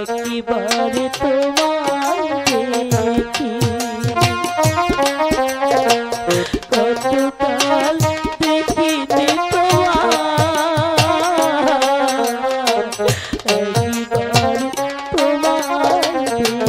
একবার তোমাকে দেখি কতকাল দেখিতে একবার তোমাকে